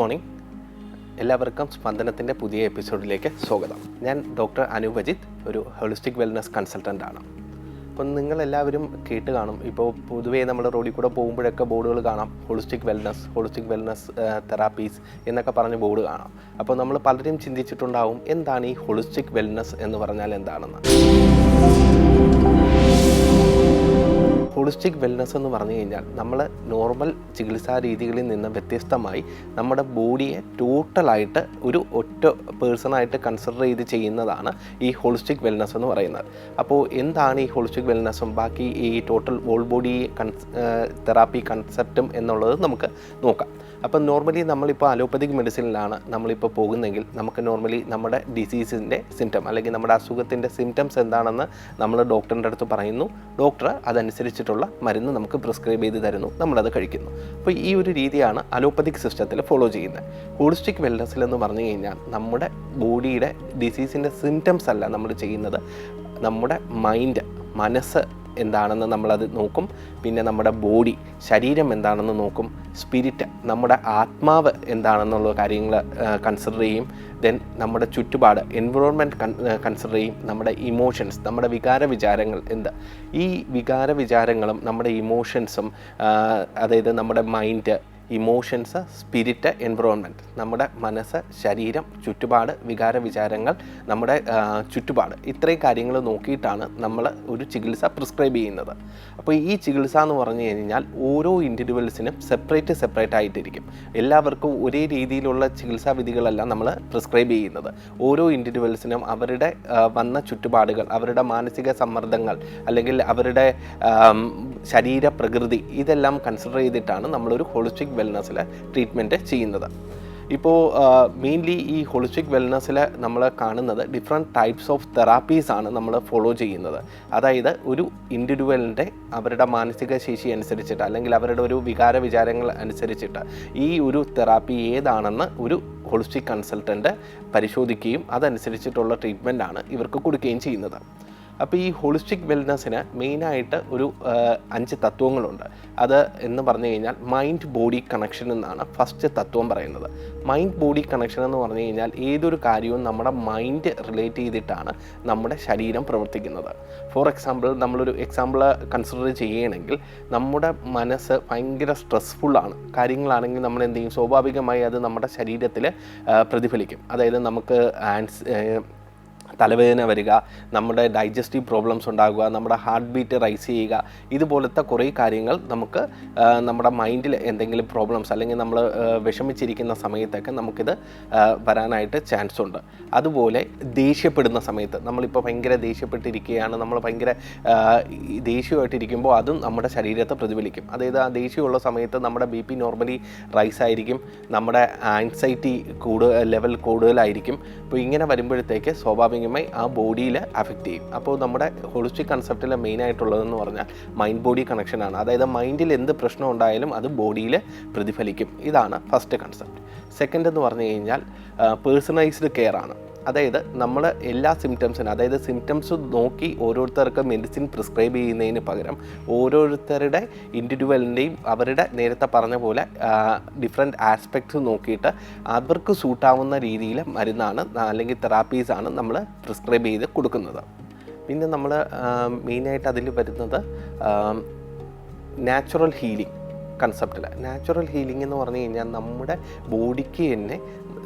Morning. എല്ലാവർക്കും സ്പന്ദനത്തിന്റെ പുതിയ എപ്പിസോഡിലേക്ക് സ്വാഗതം. ഞാൻ ഡോക്ടർ അനൂപജിത്ത് ഒരു ഹോളിസ്റ്റിക് വെൽനസ് കൺസൾട്ടന്റ് ആണ്. അപ്പം നിങ്ങളെല്ലാവരും കേട്ട് കാണും. ഇപ്പോൾ പൊതുവേ നമ്മൾ റോഡിൽ കൂടെ പോകുമ്പോഴൊക്കെ ബോർഡുകൾ കാണാം. Holistic wellness holistic wellness therapies എന്നൊക്കെ പറഞ്ഞ് ബോർഡ് കാണാം. അപ്പോൾ നമ്മൾ പലരും ചിന്തിച്ചിട്ടുണ്ടാവും എന്താണ് ഈ ഹോളിസ്റ്റിക് വെൽനസ് എന്ന് പറഞ്ഞാൽ എന്താണെന്ന്. ഹോളിസ്റ്റിക് വെൽനസ് എന്ന് പറഞ്ഞു കഴിഞ്ഞാൽ നമ്മൾ നോർമൽ ചികിത്സാ രീതികളിൽ നിന്ന് വ്യത്യസ്തമായി നമ്മുടെ ബോഡിയെ ടോട്ടലായിട്ട് ഒരു ഒറ്റ പേഴ്സണായിട്ട് കൺസിഡർ ചെയ്ത് ചെയ്യുന്നതാണ് ഈ ഹോളിസ്റ്റിക് വെൽനസ് എന്ന് പറയുന്നത്. അപ്പോൾ എന്താണ് ഈ ഹോളിസ്റ്റിക് വെൽനസ്സും ബാക്കി ഈ ടോട്ടൽ വോൾ ബോഡി തെറാപ്പി കൺസെപ്റ്റും എന്നുള്ളത് നമുക്ക് നോക്കാം. അപ്പം നോർമലി നമ്മളിപ്പോൾ അലോപ്പതിക് മെഡിസിനിലാണ് നമ്മളിപ്പോൾ പോകുന്നെങ്കിൽ നമുക്ക് നോർമലി നമ്മുടെ ഡിസീസിന്റെ സിംറ്റം അല്ലെങ്കിൽ നമ്മുടെ അസുഖത്തിന്റെ സിംറ്റംസ് എന്താണെന്ന് നമ്മൾ ഡോക്ടറിന്റെ അടുത്ത് പറയുന്നു. ഡോക്ടർ അതനുസരിച്ചിട്ടുള്ള മരുന്ന് നമുക്ക് പ്രിസ്ക്രൈബ് ചെയ്ത് തരുന്നു. നമ്മളത് കഴിക്കുന്നു. അപ്പോൾ ഈ ഒരു രീതിയാണ് അലോപ്പതിക് സിസ്റ്റത്തിൽ ഫോളോ ചെയ്യുന്നത്. ഹോളിസ്റ്റിക് വെൽനസ്സിൽ എന്ന് പറഞ്ഞു കഴിഞ്ഞാൽ നമ്മുടെ ബോഡിയുടെ ഡിസീസിന്റെ സിംറ്റംസ് അല്ല നമ്മൾ ചെയ്യുന്നത്. നമ്മുടെ മൈൻഡ് മനസ്സ് എന്താണെന്ന് നമ്മളത് നോക്കും. പിന്നെ നമ്മുടെ ബോഡി ശരീരം എന്താണെന്ന് നോക്കും. സ്പിരിറ്റ് നമ്മുടെ ആത്മാവ് എന്താണെന്നുള്ള കാര്യങ്ങൾ കൺസിഡർ ചെയ്യും. ദെൻ നമ്മുടെ ചുറ്റുപാട് എൻവിറോൺമെന്റ് കൺസിഡർ ചെയ്യും. നമ്മുടെ ഇമോഷൻസ് നമ്മുടെ വികാര വിചാരങ്ങൾ എന്ത് ഈ വികാര വിചാരങ്ങളും നമ്മുടെ ഇമോഷൻസും അതായത് നമ്മുടെ മൈൻഡ് ഇമോഷൻസ് സ്പിരിറ്റ് എൻവറോൺമെന്റ് നമ്മുടെ മനസ്സ് ശരീരം ചുറ്റുപാട് വികാര വിചാരങ്ങൾ നമ്മുടെ ചുറ്റുപാട്. ഇത്രയും കാര്യങ്ങൾ നോക്കിയിട്ടാണ് നമ്മൾ ഒരു ചികിത്സ പ്രിസ്ക്രൈബ് ചെയ്യുന്നത്. അപ്പോൾ ഈ ചികിത്സ എന്ന് പറഞ്ഞു കഴിഞ്ഞാൽ ഓരോ ഇൻഡിവിജ്വൽസിനും സെപ്പറേറ്റ് സെപ്പറേറ്റ് ആയിട്ടിരിക്കും. എല്ലാവർക്കും ഒരേ രീതിയിലുള്ള ചികിത്സാ വിധികളല്ല നമ്മൾ പ്രിസ്ക്രൈബ് ചെയ്യുന്നത്. ഓരോ ഇൻഡിവിജ്വൽസിനും അവരുടെ വന്ന ചുറ്റുപാടുകൾ അവരുടെ മാനസിക സമ്മർദ്ദങ്ങൾ അല്ലെങ്കിൽ അവരുടെ ശരീര പ്രകൃതി ഇതെല്ലാം കൺസിഡർ ചെയ്തിട്ടാണ് നമ്മളൊരു ഹോളിസ്റ്റിക് വെൽനസ്സിൽ ട്രീറ്റ്മെന്റ് ചെയ്യുന്നത്. ഇപ്പോൾ മെയിൻലി ഈ ഹോളിസ്റ്റിക് വെൽനസ്സിൽ നമ്മൾ കാണുന്നത് ഡിഫറെന്റ് ടൈപ്സ് ഓഫ് തെറാപ്പീസ് ആണ് നമ്മൾ ഫോളോ ചെയ്യുന്നത്. അതായത് ഒരു ഇൻഡിവിജ്വലിന്റെ അവരുടെ മാനസിക ശേഷി അനുസരിച്ചിട്ട് അല്ലെങ്കിൽ അവരുടെ ഒരു വികാര വിചാരങ്ങൾ അനുസരിച്ചിട്ട് ഈ ഒരു തെറാപ്പി ഏതാണെന്ന് ഒരു ഹോളിസ്റ്റിക് കൺസൾട്ടന്റ് പരിശോധിക്കുകയും അതനുസരിച്ചിട്ടുള്ള ട്രീറ്റ്മെന്റ് ആണ് ഇവർക്ക് കൊടുക്കുകയും ചെയ്യുന്നത്. അപ്പോൾ ഈ ഹോളിസ്റ്റിക് വെൽനസ്സിന് മെയിനായിട്ട് ഒരു അഞ്ച് തത്വങ്ങളുണ്ട്. അത് എന്ന് പറഞ്ഞു കഴിഞ്ഞാൽ മൈൻഡ് ബോഡി കണക്ഷൻ എന്നാണ് ഫസ്റ്റ് തത്വം പറയുന്നത്. മൈൻഡ് ബോഡി കണക്ഷൻ എന്ന് പറഞ്ഞു കഴിഞ്ഞാൽ ഏതൊരു കാര്യവും നമ്മുടെ മൈൻഡ് റിലേറ്റ് ചെയ്തിട്ടാണ് നമ്മുടെ ശരീരം പ്രവർത്തിക്കുന്നത്. ഫോർ എക്സാമ്പിൾ നമ്മളൊരു എക്സാമ്പിൾ കൺസിഡർ ചെയ്യുകയാണെങ്കിൽ നമ്മുടെ മനസ്സ് ഭയങ്കര സ്ട്രെസ്ഫുള്ളാണ് കാര്യങ്ങളാണെങ്കിൽ നമ്മൾ എന്ത് ചെയ്യും? സ്വാഭാവികമായി അത് നമ്മുടെ ശരീരത്തിൽ പ്രതിഫലിക്കും. അതായത് നമുക്ക് ആൻസ് തലവേദന വരിക നമ്മുടെ ഡൈജസ്റ്റീവ് പ്രോബ്ലംസ് ഉണ്ടാകുക നമ്മുടെ ഹാർട്ട് ബീറ്റ് റൈസ് ചെയ്യുക ഇതുപോലത്തെ കുറേ കാര്യങ്ങൾ നമുക്ക് നമ്മുടെ മൈൻഡിൽ എന്തെങ്കിലും പ്രോബ്ലംസ് അല്ലെങ്കിൽ നമ്മൾ വിഷമിച്ചിരിക്കുന്ന സമയത്തൊക്കെ നമുക്കിത് വരാനായിട്ട് ചാൻസ് ഉണ്ട്. അതുപോലെ ദേഷ്യപ്പെടുന്ന സമയത്ത് നമ്മളിപ്പോൾ ഭയങ്കര ദേഷ്യപ്പെട്ടിരിക്കുകയാണ് നമ്മൾ ഭയങ്കര ദേഷ്യമായിട്ടിരിക്കുമ്പോൾ അതും നമ്മുടെ ശരീരത്തെ പ്രതിഫലിക്കും. അതായത് ആ ദേഷ്യമുള്ള സമയത്ത് നമ്മുടെ ബി പി നോർമലി റൈസ് ആയിരിക്കും നമ്മുടെ ആൻസൈറ്റി കൂടുതൽ ലെവൽ കൂടുതലായിരിക്കും. അപ്പോൾ ഇങ്ങനെ വരുമ്പോഴത്തേക്ക് സ്വാഭാവികമായി ആ ബോഡിയിൽ അഫക്റ്റ് ചെയ്യും. അപ്പോൾ നമ്മുടെ ഹോളിസ്റ്റിക് കൺസെപ്റ്റിലെ മെയിൻ ആയിട്ടുള്ളതെന്ന് പറഞ്ഞാൽ മൈൻഡ് ബോഡി കണക്ഷനാണ് അതായത് മൈൻഡിൽ എന്ത് പ്രശ്നം ഉണ്ടായാലും അത് ബോഡിയിൽ പ്രതിഫലിക്കും. ഇതാണ് ഫസ്റ്റ് കൺസെപ്റ്റ് സെക്കൻഡ് എന്ന് പറഞ്ഞു കഴിഞ്ഞാൽ പേഴ്സണലൈസ്ഡ് കെയർ ആണ്. അതായത് നമ്മൾ എല്ലാ സിംറ്റംസിനും അതായത് സിംറ്റംസ് നോക്കി ഓരോരുത്തർക്ക് മെഡിസിൻ പ്രിസ്ക്രൈബ് ചെയ്യുന്നതിന് പകരം ഓരോരുത്തരുടെ ഇൻഡിവിജ്വലിന്റെയും അവരുടെ നേരത്തെ പറഞ്ഞ പോലെ ഡിഫറെന്റ് ആസ്പെക്ട്സ് നോക്കിയിട്ട് അവർക്ക് സൂട്ടാവുന്ന രീതിയിൽ മരുന്നാണ് അല്ലെങ്കിൽ തെറാപ്പീസാണ് നമ്മൾ പ്രിസ്ക്രൈബ് ചെയ്ത് കൊടുക്കുന്നത്. പിന്നെ നമ്മൾ മെയിനായിട്ട് അതിൽ വരുന്നത് നാച്ചുറൽ ഹീലിംഗ് കൺസെപ്റ്റിൽ നാച്ചുറൽ ഹീലിംഗ് എന്ന് പറഞ്ഞു കഴിഞ്ഞാൽ നമ്മുടെ ബോഡിക്ക് തന്നെ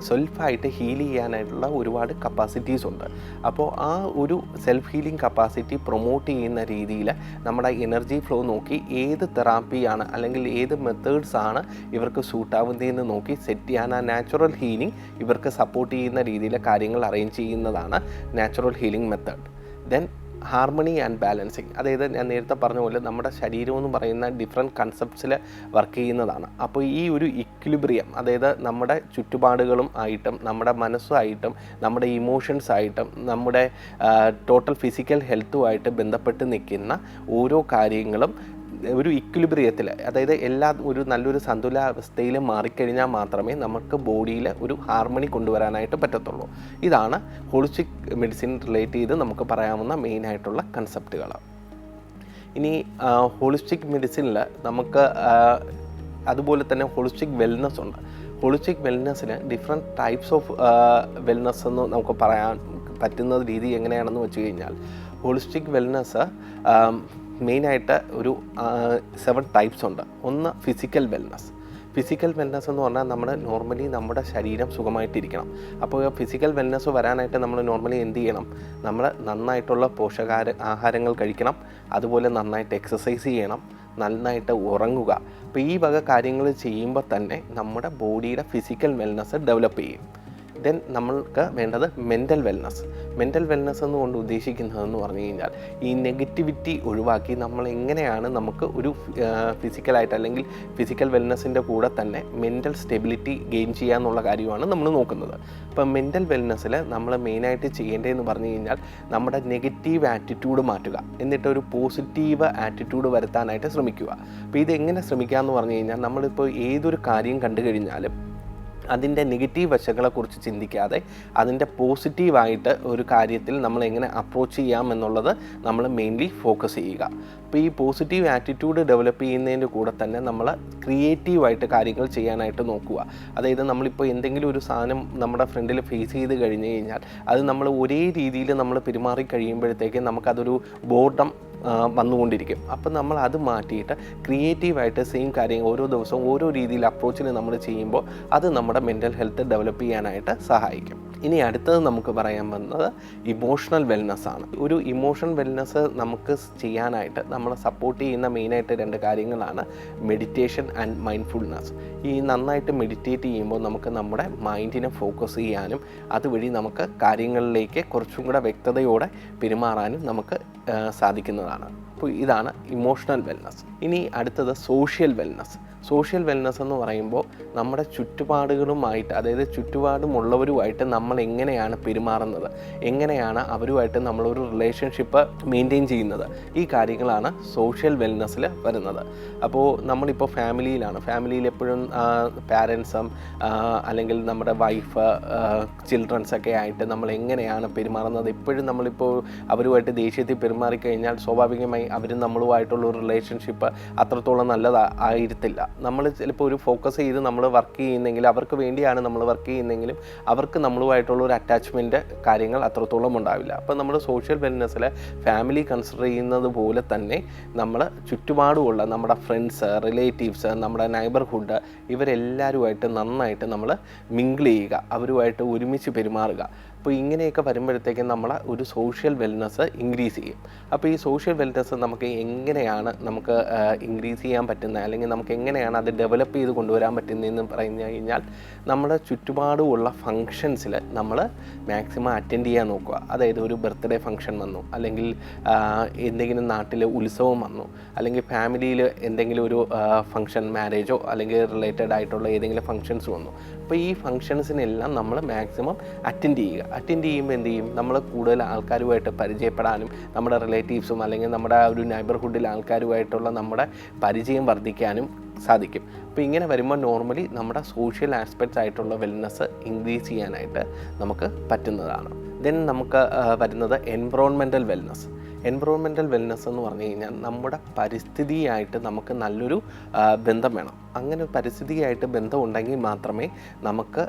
സെൽഫായിട്ട് ഹീൽ ചെയ്യാനായിട്ടുള്ള ഒരുപാട് കപ്പാസിറ്റീസ് ഉണ്ട്. അപ്പോൾ ആ ഒരു സെൽഫ് ഹീലിംഗ് കപ്പാസിറ്റി പ്രൊമോട്ട് ചെയ്യുന്ന രീതിയിൽ നമ്മുടെ എനർജി ഫ്ലോ നോക്കി ഏത് തെറാപ്പിയാണ് അല്ലെങ്കിൽ ഏത് മെത്തേഡ്സ് ആണ് ഇവർക്ക് സൂട്ടാവുന്നതെന്ന് നോക്കി സെറ്റ് ചെയ്യാൻ ആ നാച്ചുറൽ ഹീലിംഗ് ഇവർക്ക് സപ്പോർട്ട് ചെയ്യുന്ന രീതിയിലെ കാര്യങ്ങൾ അറേഞ്ച് ചെയ്യുന്നതാണ് natural healing method then harmony and balancing അതായത് ഞാൻ നേരത്തെ പറഞ്ഞ പോലെ നമ്മുടെ ശരീരം എന്ന് പറയുന്ന ഡിഫറെന്റ് കൺസെപ്റ്റ്സിൽ വർക്ക് ചെയ്യുന്നതാണ്. അപ്പോൾ ഈ ഒരു ഇക്വിലിബ്രിയം അതായത് നമ്മുടെ ചുറ്റുപാടുകളും ആയിട്ടും നമ്മുടെ മനസ്സുമായിട്ടും നമ്മുടെ ഇമോഷൻസ് ആയിട്ടും നമ്മുടെ ടോട്ടൽ ഫിസിക്കൽ ഹെൽത്തുമായിട്ട് ബന്ധപ്പെട്ട് നിൽക്കുന്ന ഓരോ കാര്യങ്ങളും ഒരു ഇക്വിലിബ്രിയത്തിൽ അതായത് എല്ലാ ഒരു നല്ലൊരു സന്തുലാവസ്ഥയിൽ മാറിക്കഴിഞ്ഞാൽ മാത്രമേ നമുക്ക് ബോഡിയിൽ ഒരു ഹാർമണി കൊണ്ടുവരാനായിട്ട് പറ്റത്തുള്ളൂ. ഇതാണ് ഹോളിസ്റ്റിക് മെഡിസിൻ റിലേറ്റ് ചെയ്ത് നമുക്ക് പറയാവുന്ന മെയിനായിട്ടുള്ള കൺസെപ്റ്റുകൾ ഇനി ഹോളിസ്റ്റിക് മെഡിസിനിൽ നമുക്ക് അതുപോലെ തന്നെ ഹോളിസ്റ്റിക് വെൽനസ് ഉണ്ട്. ഹോളിസ്റ്റിക് വെൽനസ്സിന് ഡിഫറെന്റ് ടൈപ്സ് ഓഫ് വെൽനസ് എന്ന് നമുക്ക് പറയാൻ പറ്റുന്ന രീതി എങ്ങനെയാണെന്ന് വെച്ച് കഴിഞ്ഞാൽ ഹോളിസ്റ്റിക് വെൽനസ് മെയിനായിട്ട് ഒരു സെവൻ ടൈപ്സ് ഉണ്ട്. ഒന്ന് ഫിസിക്കൽ വെൽനസ് ഫിസിക്കൽ വെൽനസ് എന്ന് പറഞ്ഞാൽ നമ്മൾ നോർമലി നമ്മുടെ ശരീരം സുഖമായിട്ടിരിക്കണം. അപ്പോൾ ഫിസിക്കൽ വെൽനസ് വരാനായിട്ട് നമ്മൾ നോർമലി എന്ത് ചെയ്യണം? നമ്മൾ നന്നായിട്ടുള്ള പോഷകാര ആഹാരങ്ങൾ കഴിക്കണം. അതുപോലെ നന്നായിട്ട് എക്സസൈസ് ചെയ്യണം. നന്നായിട്ട് ഉറങ്ങുക. അപ്പോൾ ഈ വക കാര്യങ്ങൾ ചെയ്യുമ്പോൾ തന്നെ നമ്മുടെ ബോഡിയുടെ ഫിസിക്കൽ വെൽനസ് ഡെവലപ്പ് ചെയ്യും. ദെൻ നമ്മൾക്ക് വേണ്ടത് മെന്റൽ വെൽനസ് മെന്റൽ വെൽനസ് എന്നുകൊണ്ട് ഉദ്ദേശിക്കുന്നതെന്ന് പറഞ്ഞു കഴിഞ്ഞാൽ ഈ നെഗറ്റിവിറ്റി ഒഴിവാക്കി നമ്മൾ എങ്ങനെയാണ് നമുക്ക് ഒരു ഫിസിക്കലായിട്ട് അല്ലെങ്കിൽ ഫിസിക്കൽ വെൽനസ്സിന്റെ കൂടെ തന്നെ മെന്റൽ സ്റ്റെബിലിറ്റി ഗെയിൻ ചെയ്യുക എന്നുള്ള കാര്യമാണ് നമ്മൾ നോക്കുന്നത്. അപ്പം മെന്റൽ വെൽനസ്സിൽ നമ്മൾ മെയിനായിട്ട് ചെയ്യേണ്ടതെന്ന് പറഞ്ഞു കഴിഞ്ഞാൽ നമ്മുടെ നെഗറ്റീവ് ആറ്റിറ്റ്യൂഡ് മാറ്റുക. എന്നിട്ട് ഒരു പോസിറ്റീവ് ആറ്റിറ്റ്യൂഡ് വരുത്താനായിട്ട് ശ്രമിക്കുക. അപ്പോൾ ഇതെങ്ങനെ ശ്രമിക്കുക എന്ന് പറഞ്ഞു കഴിഞ്ഞാൽ നമ്മളിപ്പോൾ ഏതൊരു കാര്യം കണ്ടു കഴിഞ്ഞാലും അതിന്റെ നെഗറ്റീവ് വശങ്ങളെക്കുറിച്ച് ചിന്തിക്കാതെ അതിന്റെ പോസിറ്റീവായിട്ട് ഒരു കാര്യത്തിൽ നമ്മൾ എങ്ങനെ അപ്രോച്ച് ചെയ്യാം എന്നുള്ളത് നമ്മൾ മെയിൻലി ഫോക്കസ് ചെയ്യുക. അപ്പോൾ ഈ പോസിറ്റീവ് ആറ്റിറ്റ്യൂഡ് ഡെവലപ്പ് ചെയ്യുന്നതിന്റെ കൂടെ തന്നെ നമ്മൾ ക്രിയേറ്റീവായിട്ട് കാര്യങ്ങൾ ചെയ്യാനായിട്ട് നോക്കുക. അതായത് നമ്മളിപ്പോൾ എന്തെങ്കിലും ഒരു സാധനം നമ്മുടെ ഫ്രണ്ടിൽ ഫേസ് ചെയ്ത് കഴിഞ്ഞ് കഴിഞ്ഞാൽ അത് നമ്മൾ ഒരേ രീതിയിൽ നമ്മൾ പെരുമാറി കഴിയുമ്പോഴത്തേക്ക് നമുക്കതൊരു ബോർഡം വന്നുകൊണ്ടിരിക്കും. അപ്പം നമ്മൾ അത് മാറ്റിയിട്ട് ക്രിയേറ്റീവായിട്ട് സെയിം കാര്യങ്ങൾ ഓരോ ദിവസവും ഓരോ രീതിയിൽ അപ്രോച്ചിന് നമ്മൾ ചെയ്യുമ്പോൾ അത് നമ്മുടെ മെന്റൽ ഹെൽത്ത് ഡെവലപ്പ് ചെയ്യാനായിട്ട് സഹായിക്കും. ഇനി അടുത്തത് നമുക്ക് പറയാൻ വന്നത് ഇമോഷണൽ വെൽനെസ് ആണ്. ഒരു ഇമോഷണൽ വെൽനെസ് നമുക്ക് ചെയ്യാനായിട്ട് നമ്മളെ സപ്പോർട്ട് ചെയ്യുന്ന മെയിനായിട്ട് രണ്ട് കാര്യങ്ങളാണ് മെഡിറ്റേഷൻ ആൻഡ് മൈൻഡ്ഫുൾനെസ് ഈ നന്നായിട്ട് മെഡിറ്റേറ്റ് ചെയ്യുമ്പോൾ നമുക്ക് നമ്മുടെ മൈൻഡിനെ ഫോക്കസ് ചെയ്യാനും അതുവഴി നമുക്ക് കാര്യങ്ങളിലേക്ക് കുറച്ചും കൂടെ വ്യക്തതയോടെ പെരുമാറാനും നമുക്ക് സാധിക്കുന്നതാണ്. അപ്പോൾ ഇതാണ് ഇമോഷണൽ വെൽനസ് ഇനി അടുത്തത് സോഷ്യൽ വെൽനസ് സോഷ്യൽ വെൽനസ് എന്ന് പറയുമ്പോൾ നമ്മുടെ ചുറ്റുപാടുകളുമായിട്ട് അതായത് ചുറ്റുപാടുമുള്ളവരുമായിട്ട് നമ്മൾ എങ്ങനെയാണ് പെരുമാറുന്നത്? എങ്ങനെയാണ് അവരുമായിട്ട് നമ്മളൊരു റിലേഷൻഷിപ്പ് മെയിന്റെയിൻ ചെയ്യുന്നത്? ഈ കാര്യങ്ങളാണ് സോഷ്യൽ വെൽനസ്സിൽ വരുന്നത്. അപ്പോൾ നമ്മളിപ്പോൾ ഫാമിലിയിലാണ്. ഫാമിലിയിൽ എപ്പോഴും പാരൻസും അല്ലെങ്കിൽ നമ്മുടെ വൈഫ് ചിൽഡ്രൻസ് ഒക്കെ ആയിട്ട് നമ്മൾ എങ്ങനെയാണ് പെരുമാറുന്നത്? എപ്പോഴും നമ്മളിപ്പോൾ അവരുമായിട്ട് ദേഷ്യത്തിൽ പെരുമാറിക്കഴിഞ്ഞാൽ സ്വാഭാവികമായി അവരും നമ്മളുമായിട്ടുള്ള ഒരു റിലേഷൻഷിപ്പ് അത്രത്തോളം നല്ലതാ ആയിരുത്തില്ല. നമ്മൾ ചിലപ്പോൾ ഒരു ഫോക്കസ് ചെയ്ത് നമ്മൾ വർക്ക് ചെയ്യുന്നെങ്കിൽ അവർക്ക് വേണ്ടിയാണ് നമ്മൾ വർക്ക് ചെയ്യുന്നെങ്കിലും അവർക്ക് നമ്മളുമായിട്ടുള്ള ഒരു അറ്റാച്ച്മെന്റ് കാര്യങ്ങൾ അത്രത്തോളം ഉണ്ടാവില്ല. അപ്പോൾ നമ്മൾ സോഷ്യൽ വെൽനെസ്സിൽ ഫാമിലി കൺസിഡർ ചെയ്യുന്നത് പോലെ തന്നെ നമ്മൾ ചുറ്റുപാടുമുള്ള നമ്മുടെ ഫ്രണ്ട്സ് റിലേറ്റീവ്സ് നമ്മുടെ നൈബർഹുഡ് ഇവരെല്ലാവരുമായിട്ട് നന്നായിട്ട് നമ്മൾ മിങ്കിൾ ചെയ്യുക. അവരുമായിട്ട് ഒരുമിച്ച് പെരുമാറുക. അപ്പോൾ ഇങ്ങനെയൊക്കെ വരുമ്പോഴത്തേക്കും നമ്മൾ ഒരു സോഷ്യൽ വെൽനസ് ഇൻക്രീസ് ചെയ്യും. അപ്പോൾ ഈ സോഷ്യൽ വെൽനസ് നമുക്ക് എങ്ങനെയാണ് നമുക്ക് ഇൻക്രീസ് ചെയ്യാൻ പറ്റുന്നത്? അല്ലെങ്കിൽ നമുക്ക് എങ്ങനെയാണ് അത് ഡെവലപ്പ് ചെയ്ത് കൊണ്ടുവരാൻ പറ്റുന്നതെന്ന് പറഞ്ഞു കഴിഞ്ഞാൽ നമ്മുടെ ചുറ്റുപാടുമുള്ള ഫങ്ഷൻസിൽ നമ്മൾ മാക്സിമം അറ്റൻഡ് ചെയ്യാൻ നോക്കുക. അതായത് ഒരു ബർത്ത്ഡേ ഫങ്ഷൻ വന്നു അല്ലെങ്കിൽ എന്തെങ്കിലും നാട്ടിൽ ഉത്സവം വന്നു അല്ലെങ്കിൽ ഫാമിലിയിൽ എന്തെങ്കിലും ഒരു ഫങ്ഷൻ മാരേജോ അല്ലെങ്കിൽ റിലേറ്റഡ് ആയിട്ടുള്ള ഏതെങ്കിലും ഫങ്ഷൻസ് വന്നു. അപ്പോൾ ഈ ഫങ്ഷൻസിനെല്ലാം നമ്മൾ മാക്സിമം അറ്റൻഡ് ചെയ്യുക. അറ്റൻഡ് ചെയ്യുമ്പോൾ എന്ത് ചെയ്യും? നമ്മൾ കൂടുതൽ ആൾക്കാരുമായിട്ട് പരിചയപ്പെടാനും നമ്മുടെ റിലേറ്റീവ്സും അല്ലെങ്കിൽ നമ്മുടെ ഒരു നൈബർഹുഡിലെ ആൾക്കാരുമായിട്ടുള്ള നമ്മുടെ പരിചയം വർദ്ധിക്കാനും സാധിക്കും. അപ്പോൾ ഇങ്ങനെ വരുമ്പോൾ നോർമലി നമ്മുടെ സോഷ്യൽ ആസ്പെക്ട്സ് ആയിട്ടുള്ള വെൽനെസ് ഇൻക്രീസ് ചെയ്യാനായിട്ട് നമുക്ക് പറ്റുന്നതാണ്. ദെൻ നമുക്ക് വരുന്നത് എൻവറോൺമെന്റൽ വെൽനെസ് എൻവറോൺമെന്റൽ വെൽനെസ് എന്ന് പറഞ്ഞു കഴിഞ്ഞാൽ നമ്മുടെ പരിസ്ഥിതിയായിട്ട് നമുക്ക് നല്ലൊരു ബന്ധം വേണം. അങ്ങനെ പരിസ്ഥിതിയായിട്ട് ബന്ധമുണ്ടെങ്കിൽ മാത്രമേ നമുക്ക്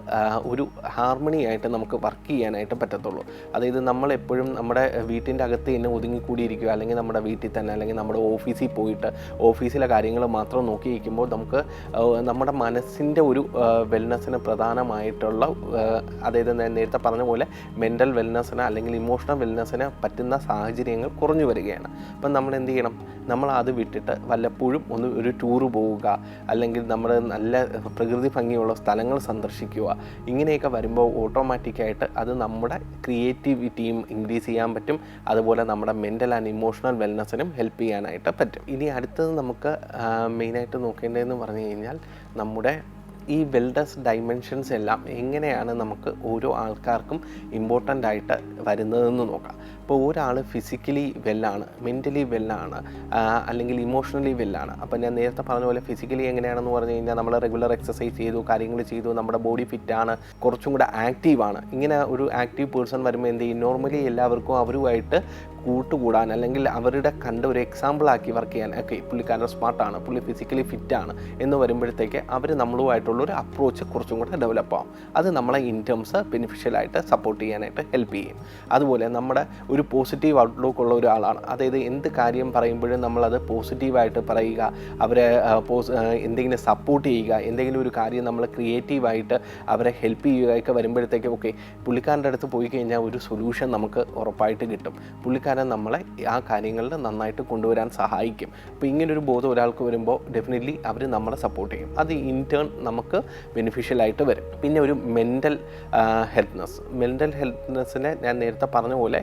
ഒരു ഹാർമണി ആയിട്ട് നമുക്ക് വർക്ക് ചെയ്യാനായിട്ട് പറ്റത്തുള്ളൂ. അതായത് നമ്മൾ എപ്പോഴും നമ്മുടെ വീട്ടിന്റെ അകത്ത് തന്നെ ഒതുങ്ങിക്കൂടിയിരിക്കുക അല്ലെങ്കിൽ നമ്മുടെ വീട്ടിൽ തന്നെ അല്ലെങ്കിൽ നമ്മുടെ ഓഫീസിൽ പോയിട്ട് ഓഫീസിലെ കാര്യങ്ങൾ മാത്രം നോക്കിയിരിക്കുമ്പോൾ നമുക്ക് നമ്മുടെ മനസ്സിന്റെ ഒരു വെൽനെസ്സിന് പ്രധാനമായിട്ടുള്ള അതായത് നേരത്തെ പറഞ്ഞ പോലെ മെന്റൽ വെൽനെസ്സിന് അല്ലെങ്കിൽ ഇമോഷണൽ വെൽനെസ്സിന് പറ്റുന്ന സാഹചര്യങ്ങൾ കുറഞ്ഞു വരികയാണ്. അപ്പം നമ്മൾ എന്ത് ചെയ്യണം? നമ്മൾ അത് വിട്ടിട്ട് വല്ലപ്പോഴും ഒന്ന് ഒരു ടൂറ് പോവുക അല്ലെങ്കിൽ നമ്മൾ നല്ല പ്രകൃതി ഭംഗിയുള്ള സ്ഥലങ്ങൾ സന്ദർശിക്കുക ഇങ്ങനെയൊക്കെ വരുമ്പോൾ ഓട്ടോമാറ്റിക്കായിട്ട് അത് നമ്മുടെ ക്രിയേറ്റിവിറ്റിയും ഇൻക്രീസ് ചെയ്യാൻ പറ്റും. അതുപോലെ നമ്മുടെ മെന്റൽ ആൻഡ് ഇമോഷണൽ വെൽനെസ്സിനും ഹെൽപ്പ് ചെയ്യാനായിട്ട് പറ്റും. ഇനി അടുത്തത് നമുക്ക് മെയിനായിട്ട് നോക്കേണ്ടതെന്ന് പറഞ്ഞു കഴിഞ്ഞാൽ നമ്മുടെ ഈ വെൽഡസ് ഡൈമെൻഷൻസ് എല്ലാം എങ്ങനെയാണ് നമുക്ക് ഓരോ ആൾക്കാർക്കും ഇമ്പോർട്ടന്റ് ആയിട്ട് വരുന്നതെന്ന് നോക്കാം. ഇപ്പോൾ ഒരാൾ ഫിസിക്കലി വെല്ലാണ് മെന്റലി വെല്ലാണ് അല്ലെങ്കിൽ ഇമോഷണലി വെല്ലാണ് അപ്പോൾ ഞാൻ നേരത്തെ പറഞ്ഞ പോലെ ഫിസിക്കലി എങ്ങനെയാണെന്ന് പറഞ്ഞു കഴിഞ്ഞാൽ നമ്മൾ റെഗുലർ എക്സസൈസ് ചെയ്തു കാര്യങ്ങൾ ചെയ്തു നമ്മുടെ ബോഡി ഫിറ്റാണ് കുറച്ചും കൂടെ ആക്റ്റീവാണ് ഇങ്ങനെ ഒരു ആക്റ്റീവ് പേഴ്സൺ വരുമ്പോൾ എന്ത് ചെയ്യും? നോർമലി എല്ലാവർക്കും അവരുമായിട്ട് കൂട്ടുകൂടാൻ അല്ലെങ്കിൽ അവരുടെ കണ്ട ഒരു എക്സാമ്പിളാക്കി വർക്ക് ചെയ്യാൻ ഓക്കെ പുള്ളിക്കാരൻ സ്മാർട്ടാണ് പുള്ളി ഫിസിക്കലി ഫിറ്റാണ് എന്ന് വരുമ്പോഴത്തേക്ക് അവർ നമ്മളുമായിട്ടുള്ള ഒരു അപ്രോച്ച് കുറച്ചും കൂടെ ഡെവലപ്പ് ആവും. അത് നമ്മളെ ഇൻ ടേംസ് ബെനിഫിഷ്യലായിട്ട് സപ്പോർട്ട് ചെയ്യാനായിട്ട് ഹെൽപ്പ് ചെയ്യും. അതുപോലെ നമ്മുടെ ഒരു പോസിറ്റീവ് ഔട്ട്ലുക്ക് ഉള്ള ഒരാളാണ്. അതായത് എന്ത് കാര്യം പറയുമ്പോഴും നമ്മളത് പോസിറ്റീവായിട്ട് പറയുക അവരെ പോസ് എന്തെങ്കിലും സപ്പോർട്ട് ചെയ്യുക എന്തെങ്കിലും ഒരു കാര്യം നമ്മൾ ക്രിയേറ്റീവായിട്ട് അവരെ ഹെൽപ്പ് ചെയ്യുകയൊക്കെ വരുമ്പോഴത്തേക്ക് ഓക്കെ പുള്ളിക്കാരന്റെ അടുത്ത് പോയി കഴിഞ്ഞാൽ ഒരു സൊല്യൂഷൻ നമുക്ക് ഉറപ്പായിട്ട് കിട്ടും. പുള്ളിക്കാരൻ നമ്മളെ ആ കാര്യങ്ങളിൽ നന്നായിട്ട് കൊണ്ടുവരാൻ സഹായിക്കും. അപ്പോൾ ഇങ്ങനൊരു ബോധം ഒരാൾക്ക് വരുമ്പോൾ ഡെഫിനറ്റ്ലി അവർ നമ്മളെ സപ്പോർട്ട് ചെയ്യും. അത് ഇന്റേൺ നമുക്ക് ബെനിഫിഷ്യലായിട്ട് വരും. പിന്നെ ഒരു മെന്റൽ ഹെൽത്ത്നെസ് മെന്റൽ ഹെൽത്ത്നെസ്സിനെ ഞാൻ നേരത്തെ പറഞ്ഞ പോലെ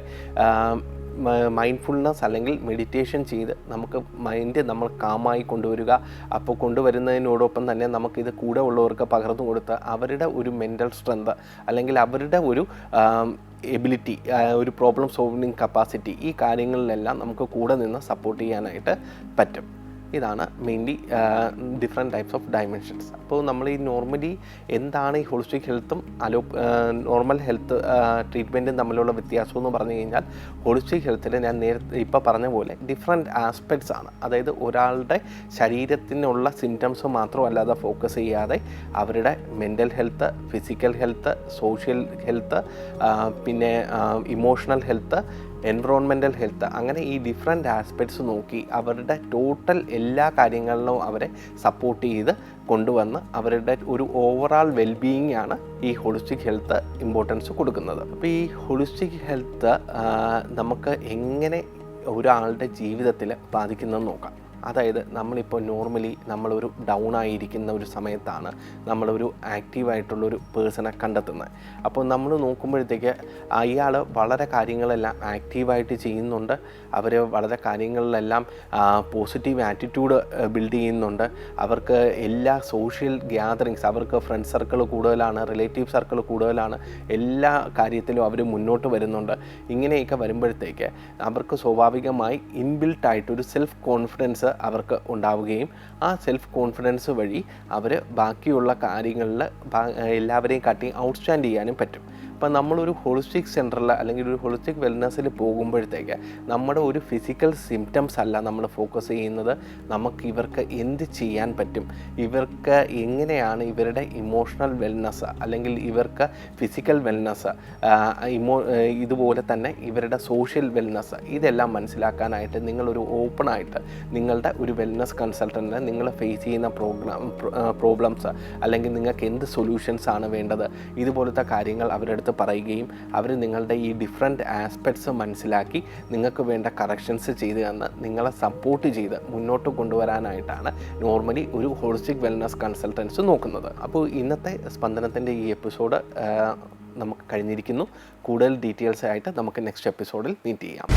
മൈൻഡ്ഫുൾനെസ് അല്ലെങ്കിൽ മെഡിറ്റേഷൻ ചെയ്ത് നമുക്ക് മൈൻഡ് നമ്മൾ കാമായി കൊണ്ടുവരിക. അപ്പോൾ കൊണ്ടുവരുന്നതിനോടൊപ്പം തന്നെ നമുക്കിത് കൂടെ ഉള്ളവർക്ക് പകർന്നു കൊടുത്ത് അവരുടെ ഒരു മെന്റൽ സ്ട്രെങ്ത് അല്ലെങ്കിൽ അവരുടെ ഒരു എബിലിറ്റി ഒരു പ്രോബ്ലം സോൾവിങ് കപ്പാസിറ്റി ഈ കാര്യങ്ങളിലെല്ലാം നമുക്ക് കൂടെ നിന്ന് സപ്പോർട്ട് ചെയ്യാനായിട്ട് പറ്റും. ഇതാണ് mainly different types of dimensions അപ്പോൾ നമ്മൾ ഈ നോർമലി എന്താണ് ഈ ഹോളിസ്റ്റിക് ഹെൽത്തും അലോ നോർമൽ ഹെൽത്ത് ട്രീറ്റ്മെന്റും തമ്മിലുള്ള വ്യത്യാസം എന്ന് പറഞ്ഞു കഴിഞ്ഞാൽ ഹോളിസ്റ്റിക് ഹെൽത്തിൽ ഞാൻ നേരത്തെ ഇപ്പോൾ പറഞ്ഞ പോലെ ഡിഫറെന്റ് ആസ്പെക്ട്സ് ആണ്. അതായത് ഒരാളുടെ ശരീരത്തിനുള്ള സിംറ്റംസ് മാത്രമല്ലാതെ ഫോക്കസ് ചെയ്യാതെ അവരുടെ mental health physical health social health പിന്നെ ഇമോഷണൽ ഹെൽത്ത് എൻവറോൺമെന്റൽ ഹെൽത്ത് അങ്ങനെ ഈ ഡിഫറെന്റ് ആസ്പെക്ട്സ് നോക്കി അവരുടെ ടോട്ടൽ എല്ലാ കാര്യങ്ങളിലും അവരെ സപ്പോർട്ട് ചെയ്ത് കൊണ്ടുവന്ന് അവരുടെ ഒരു ഓവറാൾ വെൽബീയിങ് ആണ് ഈ ഹോളിസ്റ്റിക് ഹെൽത്ത് ഇമ്പോർട്ടൻസ് കൊടുക്കുന്നത്. അപ്പോൾ ഈ ഹോളിസ്റ്റിക് ഹെൽത്ത് നമുക്ക് എങ്ങനെ ഒരാളുടെ ജീവിതത്തിൽ ബാധിക്കുന്നതെന്ന് നോക്കാം. അതായത് നമ്മളിപ്പോൾ നോർമലി നമ്മളൊരു ഡൗൺ ആയിരിക്കുന്ന ഒരു സമയത്താണ് നമ്മളൊരു ആക്റ്റീവായിട്ടുള്ളൊരു പേഴ്സണെ കണ്ടെത്തുന്നത്. അപ്പോൾ നമ്മൾ നോക്കുമ്പോഴത്തേക്ക് അയാൾ വളരെ കാര്യങ്ങളെല്ലാം ആക്റ്റീവായിട്ട് ചെയ്യുന്നുണ്ട്. അവർ വളരെ കാര്യങ്ങളിലെല്ലാം പോസിറ്റീവ് ആറ്റിറ്റ്യൂഡ് ബിൽഡ് ചെയ്യുന്നുണ്ട്. അവർക്ക് എല്ലാ സോഷ്യൽ ഗ്യാതറിങ്സ് അവർക്ക് ഫ്രണ്ട് സർക്കിൾ കൂടുതലാണ് റിലേറ്റീവ് സർക്കിൾ കൂടുതലാണ് എല്ലാ കാര്യത്തിലും അവർ മുന്നോട്ട് വരുന്നുണ്ട്. ഇങ്ങനെയൊക്കെ വരുമ്പോഴത്തേക്ക് അവർക്ക് സ്വാഭാവികമായി ഇൻബിൽട്ടായിട്ട് ഒരു സെൽഫ് കോൺഫിഡൻസ് അവർക്ക് ഉണ്ടാവുകയും ആ സെൽഫ് കോൺഫിഡൻസ് വഴി അവർ ബാക്കിയുള്ള കാര്യങ്ങളിൽ എല്ലാവരെയും കാട്ടി ഔട്ട്സ്റ്റാൻഡ് ചെയ്യാനും പറ്റും. അപ്പം നമ്മളൊരു ഹോളിസ്റ്റിക് സെന്ററിൽ അല്ലെങ്കിൽ ഒരു ഹോളിസ്റ്റിക് വെൽനസ്സിൽ പോകുമ്പോഴത്തേക്ക് നമ്മുടെ ഒരു ഫിസിക്കൽ സിംറ്റംസ് അല്ല നമ്മൾ ഫോക്കസ് ചെയ്യുന്നത്. നമുക്ക് ഇവർക്ക് എന്ത് ചെയ്യാൻ പറ്റും? ഇവർക്ക് എങ്ങനെയാണ് ഇവരുടെ ഇമോഷണൽ വെൽനസ് അല്ലെങ്കിൽ ഇവർക്ക് ഫിസിക്കൽ വെൽനസ് ഇമോ ഇതുപോലെ തന്നെ ഇവരുടെ സോഷ്യൽ വെൽനസ് ഇതെല്ലാം മനസ്സിലാക്കാനായിട്ട് നിങ്ങളൊരു ഓപ്പണായിട്ട് നിങ്ങളുടെ ഒരു വെൽനസ് കൺസൾട്ടന്റിനെ നിങ്ങൾ ഫേസ് ചെയ്യുന്ന പ്രോഗ്രാം പ്രോബ്ലംസ് അല്ലെങ്കിൽ നിങ്ങൾക്ക് എന്ത് സൊല്യൂഷൻസ് ആണ് വേണ്ടത്? ഇതുപോലത്തെ കാര്യങ്ങൾ അവരുടെ അടുത്ത് പറയുകയും അവർ നിങ്ങളുടെ ഈ ഡിഫറെന്റ് ആസ്പെക്ട്സ് മനസ്സിലാക്കി നിങ്ങൾക്ക് വേണ്ട കറക്ഷൻസ് ചെയ്ത് തന്ന് നിങ്ങളെ സപ്പോർട്ട് ചെയ്ത് മുന്നോട്ട് കൊണ്ടുവരാനായിട്ടാണ് നോർമലി ഒരു ഹോളിസ്റ്റിക് വെൽനസ് കൺസൾട്ടൻസ് നോക്കുന്നത്. അപ്പോൾ ഇന്നത്തെ സ്പന്ദനത്തിന്റെ ഈ എപ്പിസോഡ് നമുക്ക് കഴിഞ്ഞിരിക്കുന്നു. കൂടുതൽ ഡീറ്റെയിൽസ് ആയിട്ട് നമുക്ക് നെക്സ്റ്റ് എപ്പിസോഡിൽ മീറ്റ് ചെയ്യാം.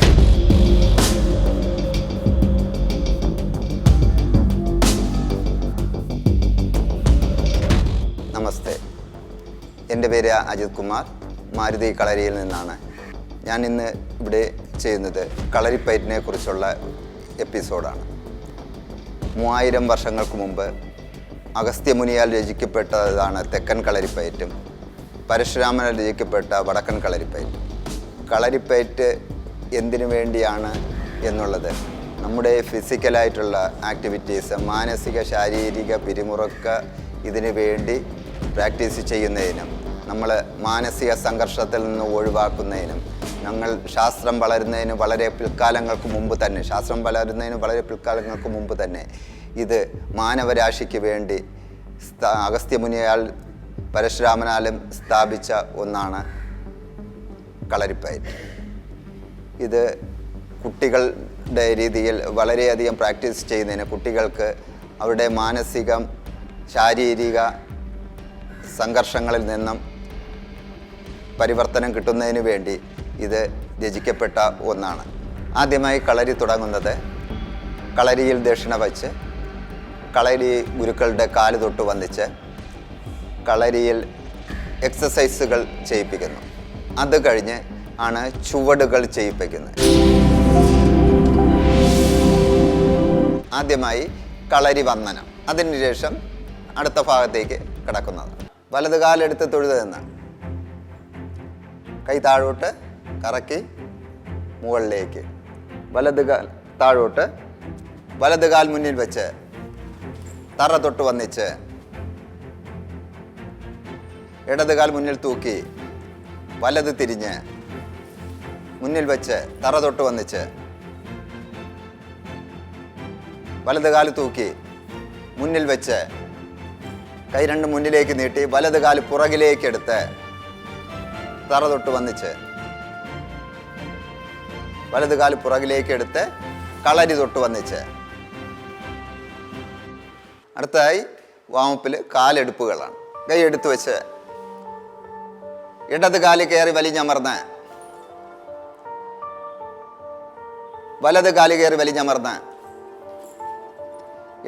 നമസ്തേ. എന്റെ പേര് അജിത് കുമാർ. മാരുതി കളരിയിൽ നിന്നാണ് ഞാൻ ഇന്ന് ഇവിടെ ചെയ്യുന്നത് കളരിപ്പയറ്റിനെ കുറിച്ചുള്ള എപ്പിസോഡാണ്. മൂവായിരം വർഷങ്ങൾക്ക് മുമ്പ് അഗസ്ത്യമുനിയാൽ രചിക്കപ്പെട്ടതാണ് തെക്കൻ കളരിപ്പയറ്റും പരശുരാമനാൽ രചിക്കപ്പെട്ട വടക്കൻ കളരിപ്പയറ്റും. കളരിപ്പയറ്റ് എന്തിനു വേണ്ടിയാണ് എന്നുള്ളത്? നമ്മുടെ ഫിസിക്കലായിട്ടുള്ള ആക്ടിവിറ്റീസ് മാനസിക ശാരീരിക പിരിമുറുക്ക ഇതിനു വേണ്ടി പ്രാക്ടീസ് ചെയ്യുന്നതിനും നമ്മൾ മാനസിക സംഘർഷത്തിൽ നിന്ന് ഒഴിവാക്കുന്നതിനും ഞങ്ങൾ ശാസ്ത്രം വളരുന്നതിന് വളരെ പിൽക്കാലങ്ങൾക്ക് മുമ്പ് തന്നെ ശാസ്ത്രം വളരുന്നതിന് വളരെ പിൽക്കാലങ്ങൾക്ക് മുമ്പ് തന്നെ ഇത് മാനവരാശിക്ക് വേണ്ടി അഗസ്ത്യമുനിയാൽ പരശുരാമനാലും സ്ഥാപിച്ച ഒന്നാണ് കളരിപ്പയറ്റ്. ഇത് കുട്ടികളുടെ രീതിയിൽ വളരെയധികം പ്രാക്ടീസ് ചെയ്യുന്നതിന് കുട്ടികൾക്ക് അവരുടെ മാനസികം ശാരീരിക സംഘർഷങ്ങളിൽ നിന്നും പരിവർത്തനം കിട്ടുന്നതിന് വേണ്ടി ഇത് രചിക്കപ്പെട്ട ഒന്നാണ്. ആദ്യമായി കളരി തുടങ്ങുന്നത് കളരിയിൽ ദക്ഷിണ വച്ച് കളരി ഗുരുക്കളുടെ കാൽ തൊട്ട് വന്നിച്ച് കളരിയിൽ എക്സസൈസുകൾ ചെയ്യിപ്പിക്കുന്നു. അത് കഴിഞ്ഞ് ആണ് ചുവടുകൾ ചെയ്യിപ്പിക്കുന്നത്. ആദ്യമായി കളരി വന്ദനം. അതിനുശേഷം അടുത്ത ഭാഗത്തേക്ക് കിടക്കുന്നത്. വലത് കാലെടുത്ത് തൊഴുത് നിന്ന് കൈ താഴോട്ട് കറക്കി മുകളിലേക്ക്. വലത് കാൽ താഴോട്ട്. വലത് കാൽ മുന്നിൽ വെച്ച് തറ തൊട്ട് വന്നിച്ച് ഇടത് കാൽ മുന്നിൽ തൂക്കി വലത് തിരിഞ്ഞ് മുന്നിൽ വെച്ച് തറ തൊട്ട് വന്നിച്ച് വലത് കാൽ തൂക്കി മുന്നിൽ വെച്ച് കൈ രണ്ട് മുന്നിലേക്ക് നീട്ടി വലത് കാൽ പുറകിലേക്ക് എടുത്ത് തറ തൊട്ട് വന്നിച്ച് വലത് കാൽ പുറകിലേക്ക് എടുത്ത് കളരി തൊട്ട് വന്നിച്ച്. അടുത്തതായി വാമപ്പിൽ കാലെടുപ്പുകളാണ്. കൈ എടുത്തു വെച്ച് ഇടത് കാൽ കയറി വലിഞ്ഞമർന്ന് വലത് കാൽ കയറി വലിഞ്ഞമർന്ന്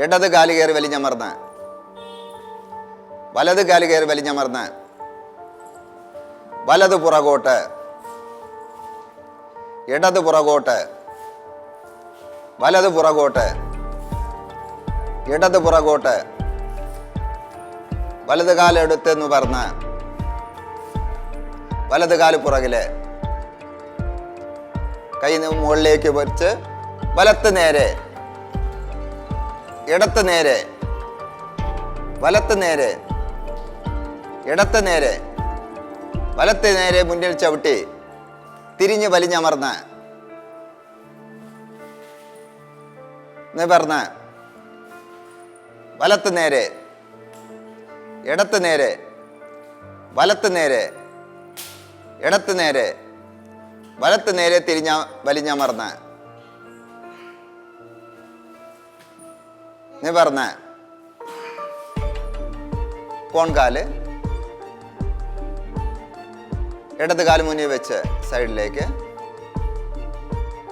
ഇടത് കാൽ കയറി വലിഞ്ഞമർന്ന് വലത് കാൽ കയറി വലിഞ്ഞമർന്ന് വലത് പുറകോട്ട് ഇടത് പുറകോട്ട് വലത് പുറകോട്ട് ഇടത് പുറകോട്ട് വലത് എന്ന് പറഞ്ഞ് വലത് കാൽ പുറകിൽ കൈ മുകളിലേക്ക് വെച്ച് വലത്ത് നേരെ ഇടത്ത് നേരെ വലത്ത് നേരെ ഇടത്ത് നേരെ വലത്ത് നേരെ മുന്നിൽ ചവിട്ടി തിരിഞ്ഞ് വലിഞ്ഞമർന്ന്. നിവർന്ന്. വലത്ത് നേരെ. ഇടത്ത് നേരെ. വലത്ത് നേരെ. ഇടത്ത് നേരെ. വലത്ത് നേരെ തിരിഞ്ഞ വലിഞ്ഞമർന്ന്. നിവർന്ന്. കോൺകാൽ. ഇടത് കാൽ മുന്നിൽ വെച്ച് സൈഡിലേക്ക്.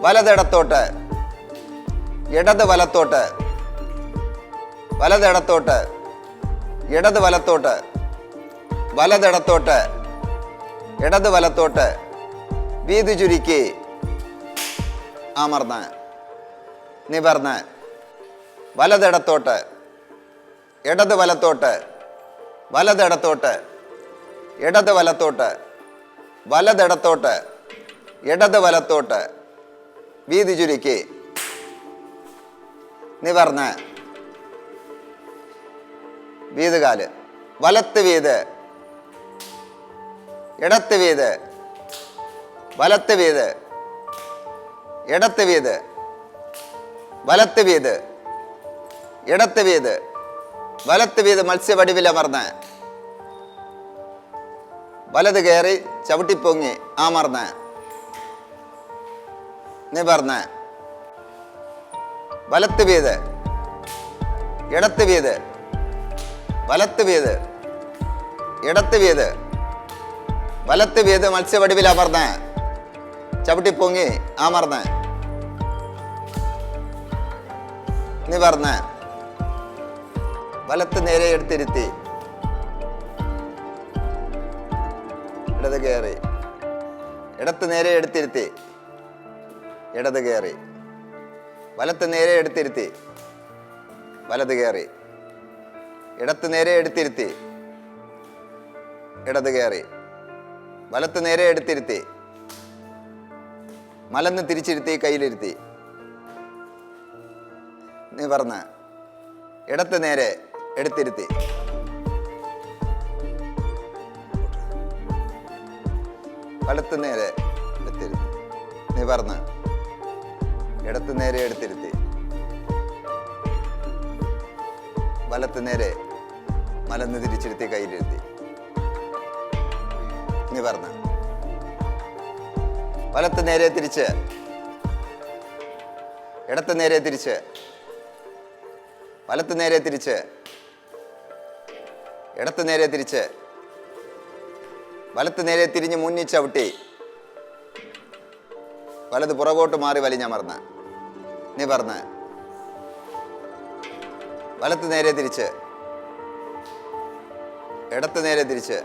വലതിടത്തോട്ട് ഇടത് വലത്തോട്ട് വലതിടത്തോട്ട് ഇടത് വലത്തോട്ട് വലതിടത്തോട്ട് ഇടത് വലത്തോട്ട് വീതി ചുരുക്കി അമർന്ന് നിവർന്ന് വലതിടത്തോട്ട് ഇടത് വലത്തോട്ട് വലതിടത്തോട്ട് ഇടത് വലത്തോട്ട് വലതിടത്തോട്ട് ഇടത് വലത്തോട്ട് വീതി ചുരുക്കി. നിവർന്ന്. വീതുകാൽ വലത്ത് വീത്. ഇടത്ത് വീത്. വലത്ത് വീത്. ഇടത്ത് വീത്. വലത്ത് വീത്. ഇടത്ത് വീത്. വലത്ത് വീത് മത്സ്യവടിവിലമർന്ന്. വലത് കയറി ചവിട്ടിപ്പൊങ്ങി. നീ നിവർന്ന് വലത്ത് വീത്. ഇടത്ത് വീത്. വലത്ത് വീത്. ഇടത്ത് വീത്. വലത്ത് വീത് മത്സ്യവടിവിൽ അമർന്ന് ചവിട്ടിപ്പൊങ്ങി. അമർന്ന് നിവർന്ന് വലത്ത് നേരെ എടുത്തിരുത്തി. ഇടത് കയറി. ഇടത്ത് നേരെ എടുത്തിരുത്തി. ഇടത് കയറി. വലത്ത് നേരെ എടുത്തിരുത്തി. വലത് കയറി. ഇടത്ത് നേരെ എടുത്തിരുത്തി. ഇടത് കയറി. വലത്ത് നേരെ എടുത്തിരുത്തി. മലന്ന് തിരിച്ചിരുത്തി കയ്യിലിരുത്തി. നിവർന്ന് ഇടത്ത് നേരെ എടുത്തിരുത്തി. വലത്ത് നേരെ എടുത്തിരുത്തി നിവർന്ന് ഇടത്ത് നേരെ എടുത്തിരുത്തി. വലത്ത് നേരെ മലന്ന് തിരിച്ചിരുത്തി കയ്യിലിരുത്തി. നിവർന്ന് വലത്ത് നേരെ തിരിച്ച്. ഇടത്ത് നേരെ തിരിച്ച്. വലത്ത് നേരെ തിരിച്ച്. ഇടത്ത് നേരെ തിരിച്ച്. വലത്ത് നേരെ തിരിഞ്ഞ് മുന്നിൽ ചവിട്ടി. വലത് പുറകോട്ട് മാറി വലിഞ്ഞമർന്ന് നിവർന്ന് വലത്ത് നേരെ തിരിച്ച്. ഇടത്ത് നേരെ തിരിച്ച്.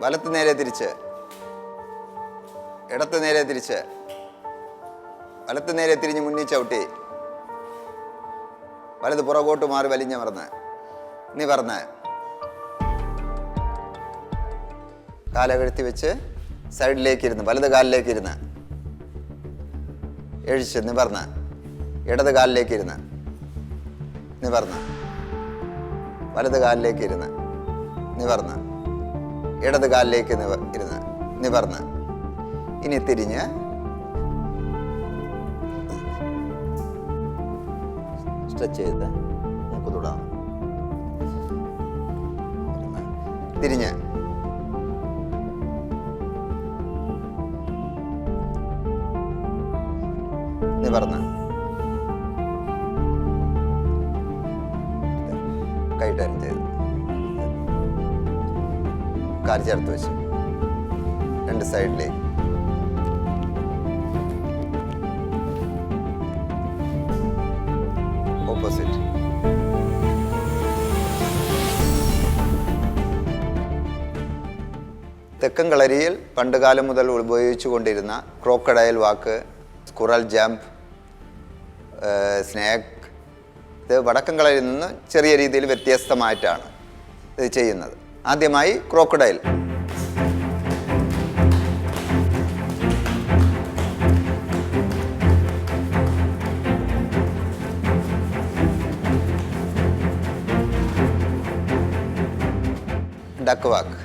വലത്ത് നേരെ തിരിച്ച്. ഇടത്ത് നേരെ തിരിച്ച്. വലത്ത് നേരെ തിരിഞ്ഞ് മുന്നിൽ ചവിട്ടി. വലത് പുറകോട്ട് മാറി വലിഞ്ഞമർന്ന് നിവർന്ന് കാലകഴുത്തി വെച്ച് സൈഡിലേക്ക് ഇരുന്ന് വലത് കാലിലേക്ക് ഇരുന്ന് എഴിച്ച് നിവർന്ന് ഇടത് കാലിലേക്ക് ഇരുന്ന് നിവർന്ന്. വലത് കാലിലേക്ക് ഇരുന്ന് നിവർന്ന്. ഇടത് കാലിലേക്ക് നിവ ഇരുന്ന് നിവർന്ന്. ഇനി തിരിഞ്ഞ്. സ്ട്രെച്ച് ചെയ്ത് നമുക്ക് തുടങ്ങാം തിരിഞ്ഞ്. നിവർന്ന് കൈ ടേൺ ചെയ്ത് ചേർത്ത് വെച്ചു രണ്ട് സൈഡിലേക്ക് ഓപ്പോസിറ്റ്. തെക്കൻ കളരിയിൽ പണ്ടുകാലം മുതൽ ഉപയോഗിച്ചു കൊണ്ടിരുന്ന crocodile walk squirrel jump snake ഇത് വടക്കൻ കളരിയിൽ നിന്ന് ചെറിയ രീതിയിൽ വ്യത്യസ്തമായിട്ടാണ് ഇത് ചെയ്യുന്നത്. ആദ്യമായി ക്രോക്കഡൈൽ. ഡക്ക് വാക്ക്.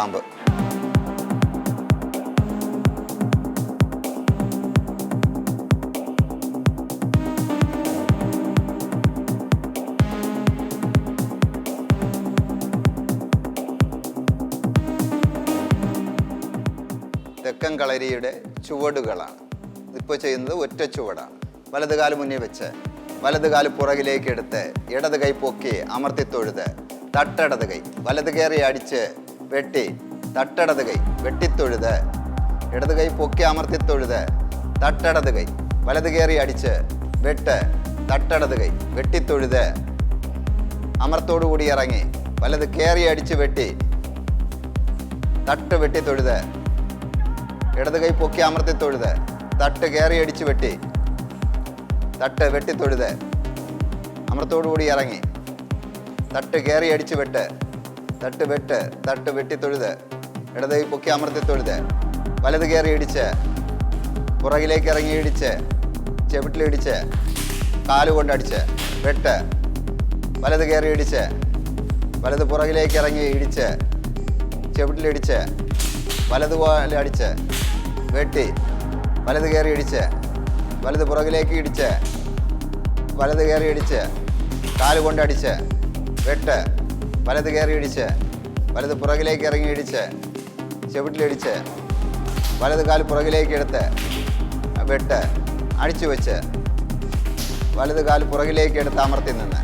പാമ്പ് തെക്കൻ കളരിയുടെ ചുവടുകളാണ്. ഇപ്പോൾ ചെയ്യുന്നത് ഒറ്റ ചുവടാണ്. വലത് കാൽ മുന്നിൽ വെച്ച് വലത് കാൽ പുറകിലേക്ക് എടുത്ത് ഇടത് കൈ പൊക്കി അമർത്തി തൊഴുത് തട്ടടത് കൈ വലത് കയറി അടിച്ച് വെട്ടി തട്ടടത് കൈ വെട്ടിത്തൊഴുത് ഇടത് കൈ പൊക്കി അമർത്തി തൊഴുത് തട്ടടത് കൈ വലത് കയറി അടിച്ച് വെട്ട് തട്ടടത് കൈ വെട്ടിത്തൊഴുത് അമർത്തോടുകൂടി ഇറങ്ങി വലത് കയറി അടിച്ച് വെട്ടി തട്ട് വെട്ടി തൊഴുത് ഇടത് കൈ പൊക്കി അമർത്തി തൊഴുത് തട്ട് കയറി അടിച്ച് വെട്ടി തട്ട് വെട്ടി തൊഴുത് അമർത്തോടുകൂടി ഇറങ്ങി തട്ട് കയറി അടിച്ച് വെട്ട് തട്ട് വെട്ട് തട്ട് വെട്ടി തൊഴുത്. ഇടത് കൈ പൊക്കി അമർത്തി തൊഴുത്. വലത് കയറി ഇടിച്ച് പുറകിലേക്ക് ഇറങ്ങി ഇടിച്ച് ചെവിട്ടിലിടിച്ച് കാലുകൊണ്ട് അടിച്ച് വെട്ട്. വലത് കയറി ഇടിച്ച് വലത് പുറകിലേക്ക് ഇറങ്ങി ഇടിച്ച് ചെവിട്ടിലിടിച്ച് വലത് പോലെ അടിച്ച് വെട്ടി. വലത് കയറി ഇടിച്ച് വലത് പുറകിലേക്ക് ഇടിച്ച് വലത് കയറി ഇടിച്ച് കാൽ കൊണ്ട് അടിച്ച് വെട്ട്. വലത് കയറി ഇടിച്ച് വലത് പുറകിലേക്ക് ഇറങ്ങി ഇടിച്ച് ചെവിട്ടിലിടിച്ച് വലത് കാൽ പുറകിലേക്ക് എടുത്ത് വെട്ട് അടിച്ചു വെച്ച് വലത് കാൽ പുറകിലേക്ക് എടുത്ത് അമർത്തി നിന്ന്.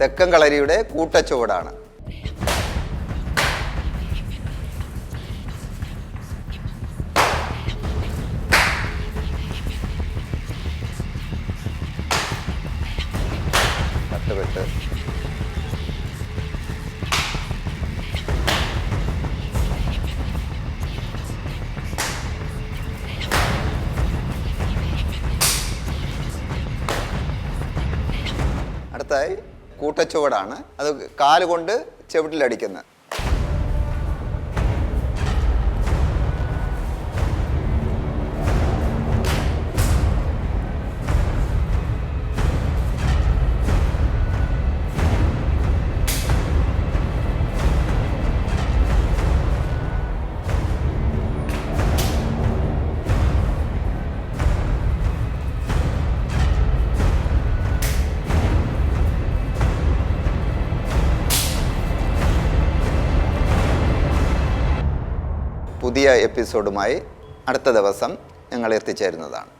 തെക്കൻ കളരിയുടെ കൂട്ടച്ചുവടാണ്. കൂട്ടച്ചുവടാണ് അത് കാലുകൊണ്ട് ചെവിട്ടിലടിക്കുന്നത്. എപ്പിസോഡുമായി അടുത്ത ദിവസം ഞങ്ങൾ എത്തിച്ചേരുന്നതാണ്.